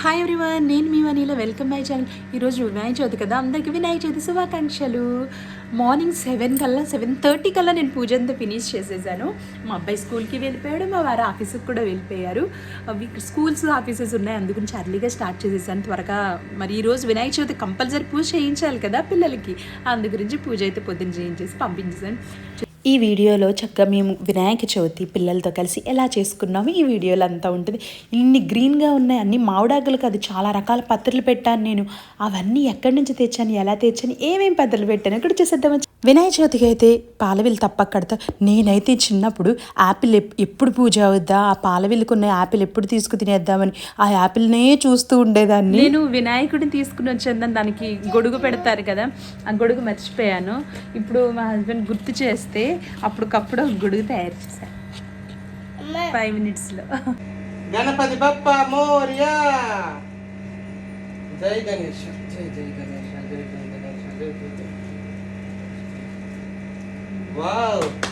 Hi everyone నేను మీ Vanila welcome my channel ఈరోజు వినాయక చవితి కదా అందరికీ వినాయక చవితి శుభాకాంక్షలు. మార్నింగ్ సెవెన్ కల్లా సెవెన్ థర్టీ కల్లా నేను పూజ అంతా ఫినిష్ చేసేసాను. మా అబ్బాయి స్కూల్కి వెళ్ళిపోయాడు మా వారు ఆఫీస్కి కూడా వెళ్ళిపోయారు. అవి స్కూల్స్ ఆఫీసెస్ ఉన్నాయి అందుకని అర్లీగా స్టార్ట్ చేసేసాను. త్వరగా మరి ఈరోజు వినాయక చవితి కంపల్సరీ పూజ చేయించాలి కదా పిల్లలకి. అందు గురించి పూజ అయితే పొద్దున్న చేయించేసి పంపించేసాను. ఈ వీడియోలో చక్కగా మేము వినాయక చవితి పిల్లలతో కలిసి ఎలా చేసుకున్నాము ఈ వీడియోలో అంతా ఉంటుంది. ఇన్ని గ్రీన్గా ఉన్నాయి అన్ని మామిడాకులు అది చాలా రకాల పత్రలు పెట్టాను నేను. అవన్నీ ఎక్కడి నుంచి తెచ్చాను ఎలా తెచ్చాను ఏమేమి పత్రలు పెట్టాను ఇక్కడ చూసేద్దాం వినాయక చవితికి అయితే పాలవిల్లు తప్ప కడతా నేనైతే చిన్నప్పుడు యాపిల్ ఎప్- ఎప్పుడు పూజ అవుద్దా? ఆ పాలవిల్లుకున్న యాపిల్ ఎప్పుడు తీసుకు తినేద్దామని ఆ యాపిల్నే చూస్తూ ఉండేదాన్ని. నేను వినాయకుడిని తీసుకుని వచ్చేద్దాం. దానికి గొడుగు పెడతారు కదా ఆ గొడుగు మర్చిపోయాను. ఇప్పుడు మా హస్బెండ్ గుర్తు చేస్తే అప్పటికప్పుడు ఒక గొడుగు తయారు చేశాను ఫైవ్ మినిట్స్లో గణపతి బప్ప మోర్యా! జై గణేష్ జై జై గణేష్ జై జై గణేష్ జై జై గణేష్ వావ్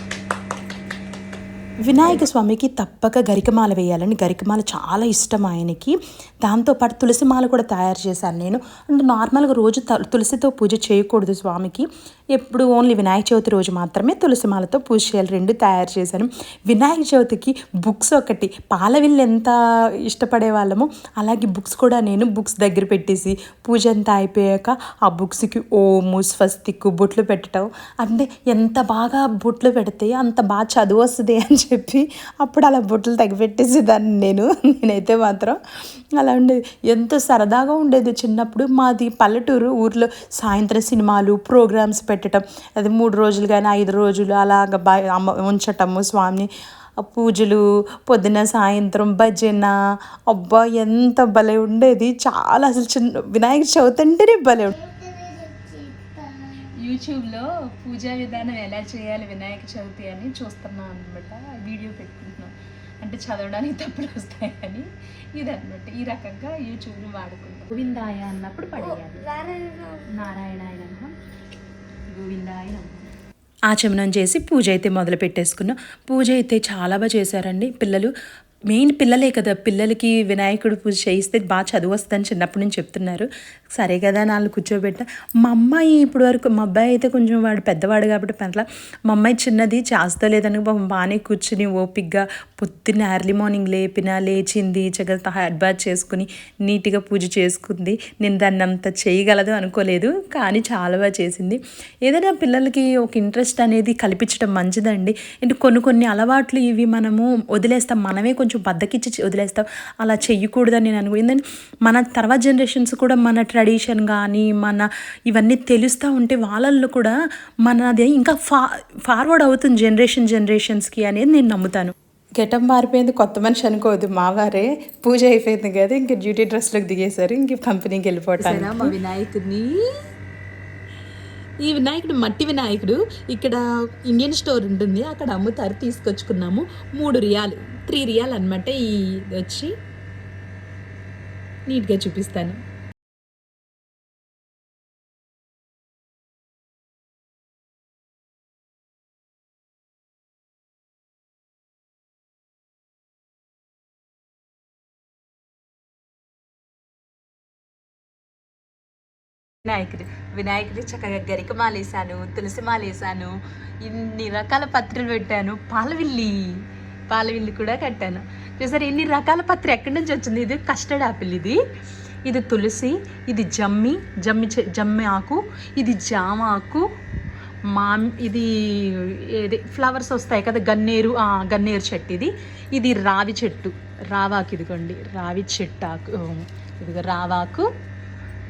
వినాయక స్వామికి తప్పక గరికమాల వేయాలని గరికమాల చాలా ఇష్టం ఆయనకి. దాంతోపాటు తులసిమాల కూడా తయారు చేశాను నేను. అంటే నార్మల్గా రోజు తులసితో పూజ చేయకూడదు స్వామికి. ఎప్పుడు ఓన్లీ వినాయక చవితి రోజు మాత్రమే తులసిమాలతో పూజ చేయాలి. రెండు తయారు చేశాను. వినాయక చవితికి బుక్స్ ఒకటి పాలవిల్లు ఎంత ఇష్టపడే వాళ్ళమో అలాగే బుక్స్ కూడా నేను బుక్స్ దగ్గర పెట్టేసి పూజ అంతా అయిపోయాక ఆ బుక్స్కి ఓము స్వస్తిక్ బొట్లు పెట్టడం అంటే ఎంత బాగా బొట్లు పెడితే అంత బాగా చదువు వస్తుంది అని చెప్పి అప్పుడు అలా బొట్లు తగ్గిపెట్టేసేదాన్ని నేను. నేనైతే మాత్రం అలా ఉండేది. ఎంతో సరదాగా ఉండేది చిన్నప్పుడు. మాది పల్లెటూరు. ఊర్లో సాయంత్రం సినిమాలు ప్రోగ్రామ్స్ పెట్టడం అది మూడు రోజులు కానీ ఐదు రోజులు అలాగ బా అమ్మ ఉంచటము స్వామిని పూజలు పొద్దున సాయంత్రం భజన. అబ్బా ఎంత భలే ఉండేది. చాలా అసలు చిన్న వినాయక చవితి అంటేనే భలే ఉండేది యూట్యూబ్లో పూజా విధానం ఎలా చేయాలి వినాయక చవితి అని చూస్తున్నాం అనమాట వీడియో పెట్టుకుంటున్నాం. అంటే చదవడానికి తప్పులు వస్తాయి కానీ ఇదన్నమాట. ఈ రకంగా యూట్యూబ్ని వాడుకుంటాం. గోవిందాయ అన్నప్పుడు పడేయాలి. నారాయణాయ నమః. గోవిందాయ నమః. ఆచమనం చేసి పూజ అయితే మొదలు పెట్టేసుకున్నాం పూజ అయితే చాలా బాగా చేశారండి. పిల్లలు మెయిన్ పిల్లలే కదా. పిల్లలకి వినాయకుడు పూజ చేయిస్తే బాగా చదువు వస్తుందని చిన్నప్పటి నుంచి చెప్తున్నారు. సరే కదా నాళ్ళు కూర్చోబెట్ట మా అమ్మాయి ఇప్పుడు వరకు మా అబ్బాయి అయితే కొంచెం వాడు పెద్దవాడు కాబట్టి పట్ల మా అమ్మాయి చిన్నది చేస్తా లేదని బాగానే కూర్చుని ఓపిక్గా పొద్దున్న ఎర్లీ మార్నింగ్ లేపిన లేచింది చక్కగా హెడ్ బాత్ చేసుకుని నీట్గా పూజ చేసుకుంది. నేను దాన్ని అంత చేయగలదు అనుకోలేదు కానీ చాలా బాగా చేసింది. ఏదైనా పిల్లలకి ఒక ఇంట్రెస్ట్ అనేది కల్పించడం మంచిదండి. అంటే కొన్ని కొన్ని అలవాట్లు ఇవి మనము వదిలేస్తాం. మనమే కొంచెం బద్దకిచ్చి చే- వదిలేస్తాం అలా చెయ్యకూడదని నేను అనుకో ఏంటంటే మన తర్వాత జనరేషన్స్ కూడా మన ట్రెడిషన్ కానీ మన ఇవన్నీ తెలుస్తూ ఉంటే వాళ్ళల్లో కూడా మనది ఇంకా ఫా ఫార్వర్డ్ అవుతుంది జనరేషన్ జనరేషన్స్కి అనేది నేను నమ్ముతాను. గెటం మారిపోయింది కొత్త మనిషి అనుకోవద్దు మావారే. పూజ అయిపోయింది కదా ఇంక డ్యూటీ డ్రెస్లోకి దిగేశారు ఇంక కంపెనీకి వెళ్ళిపోతాను మా వినాయకుడిని? ఈ వినాయకుడు మట్టి వినాయకుడు ఇక్కడ ఇండియన్ స్టోర్ ఉంటుంది అక్కడ అమ్ముతారు తీసుకొచ్చుకున్నాము. మూడు రియాలు. త్రీ రియాల్ అనమాట ఈ వచ్చి. నీట్గా చూపిస్తాను. వినాయకుడు వినాయకుడి చక్కగా గరిక మాలేసాను తులసి మాలేసాను ఇన్ని రకాల పత్రులు పెట్టాను. పాలవిల్లి. పాలవిల్లి కూడా కట్టాను. చూసారు ఎన్ని రకాల పత్రి ఎక్కడి నుంచి వచ్చింది? ఇది కస్టర్డ్ ఆపిల్ ఇది. ఇది తులసి ఇది జమ్మి జమ్మి చె- జమ్మి ఆకు ఇది జామ ఆకు మా ఇది ఏది ఫ్లవర్స్ వస్తాయి కదా గన్నేరు గన్నేరు చెట్టు ఇది. ఇది రావి చెట్టు. రావాకు ఇదిగోండి రావి చెట్టు ఆకు ఇదిగో రావాకు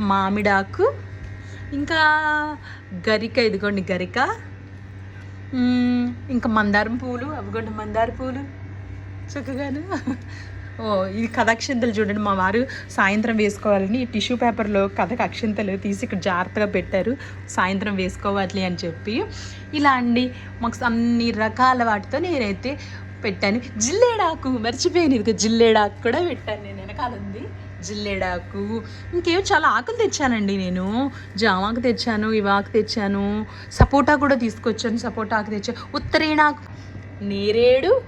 మామిడాకు. ఇంకా గరిక ఇదిగోండి గరిక. ఇంకా మందారం పూలు అవగొండ మందార పూలు. చక్కగాను. ఓ ఇది కథ అక్షింతలు చూడండి. మా వారు సాయంత్రం వేసుకోవాలని టిష్యూ పేపర్లో కథకు అక్షింతలు తీసి ఇక్కడ జాగ్రత్తగా పెట్టారు. సాయంత్రం వేసుకోవాలి అని చెప్పి. ఇలా అండి. మాకు అన్ని రకాల వాటితో నేనైతే పెట్టాను. జిల్లేడాకు మర్చిపోయాను. ఇది జిల్లేడాకు కూడా పెట్టాను నేను. వెనకాల ఉంది. జిల్లేడాకు. ఇంకేం చాలా ఆకులు తెచ్చానండి నేను. జామాకు తెచ్చాను ఇవాకు తెచ్చాను సపోటా కూడా తీసుకొచ్చాను సపోటా ఆకు తెచ్చాను ఉత్తరేణాకు నేరేడు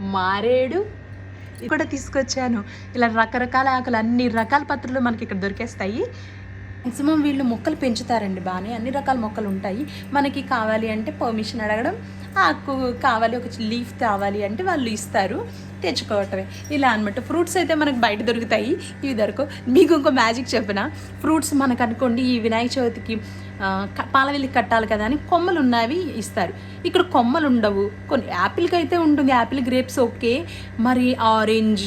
మారేడు కూడా తీసుకొచ్చాను. ఇలా రకరకాల ఆకులు అన్ని రకాల పత్రులు మనకి ఇక్కడ దొరికేస్తాయి. మ్యాక్సిమం వీళ్ళు మొక్కలు పెంచుతారండి బాగానే అన్ని రకాల మొక్కలు ఉంటాయి. మనకి కావాలి అంటే పర్మిషన్ అడగడం ఆకు కావాలి ఒక లీఫ్ కావాలి అంటే వాళ్ళు ఇస్తారు తెచ్చుకోవటమే. ఇలా అనమాట ఫ్రూట్స్ అయితే మనకు బయట దొరుకుతాయి ఇవి దొరకవు. మీకు ఇంకో మ్యాజిక్ చెప్పిన? ఫ్రూట్స్ మనకు అనుకోండి ఈ వినాయక చవితికి పాలవెల్లి కట్టాలి కదా అని కొమ్మలు ఉన్నవి ఇస్తారు. ఇక్కడ కొమ్మలు ఉండవు. కొన్ని యాపిల్కి అయితే ఉంటుంది. Apple grapes okay. మరి ఆరెంజ్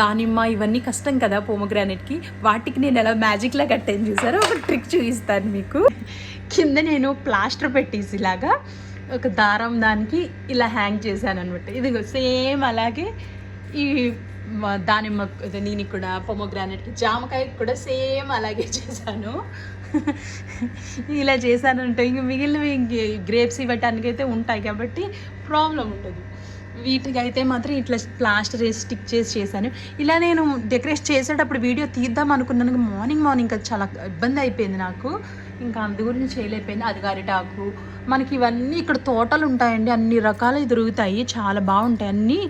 దానిమ్మ ఇవన్నీ కష్టం కదా పోమగ్రానెట్కి వాటికి నేను ఎలా మ్యాజిక్లా కట్టాను చూసారో? ఒక ట్రిక్ చూపిస్తాను మీకు. కింద నేను ప్లాస్టర్ పెట్టేసి ఇలాగా ఒక దారం దానికి ఇలా హ్యాంగ్ చేశాను అనమాట ఇదిగో సేమ్ అలాగే ఈ దానిమ్మ నేను దీనికి కూడా పొమోగ్రానైట్కి జామకాయకి కూడా సేమ్ అలాగే చేశాను. ఇలా చేశానంటే ఇంక మిగిలినవి గ్రేప్స్ ఇవ్వటానికి అయితే ఉంటాయి కాబట్టి ప్రాబ్లం ఉంటుంది వీటికి అయితే మాత్రం ఇట్లా ప్లాస్టర్ వేసి స్టిక్ చేసి చేశాను. ఇలా నేను డెకరేట్ చేసేటప్పుడు వీడియో తీద్దాం అనుకున్నాను మార్నింగ్ మార్నింగ్ చాలా ఇబ్బంది అయిపోయింది నాకు. ఇంకా అందు గురించి చేయలేకపోయింది. అది అరిటాకు మనకి ఇవన్నీ ఇక్కడ తోటలు ఉంటాయండి. అన్ని రకాలు దొరుకుతాయి. చాలా బాగుంటాయి. అన్నీ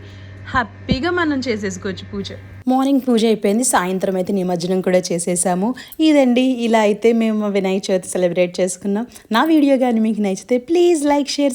హ్యాపీగా మనం చేసేసుకోవచ్చు పూజ. మార్నింగ్ పూజ అయిపోయింది. సాయంత్రం అయితే నిమజ్జనం కూడా చేసేసాము. ఇదండి. ఇలా అయితే మేము వినాయక చవితి సెలబ్రేట్ చేసుకున్నాం. నా వీడియో కానీ మీకు నచ్చితే ప్లీజ్ లైక్ షేర్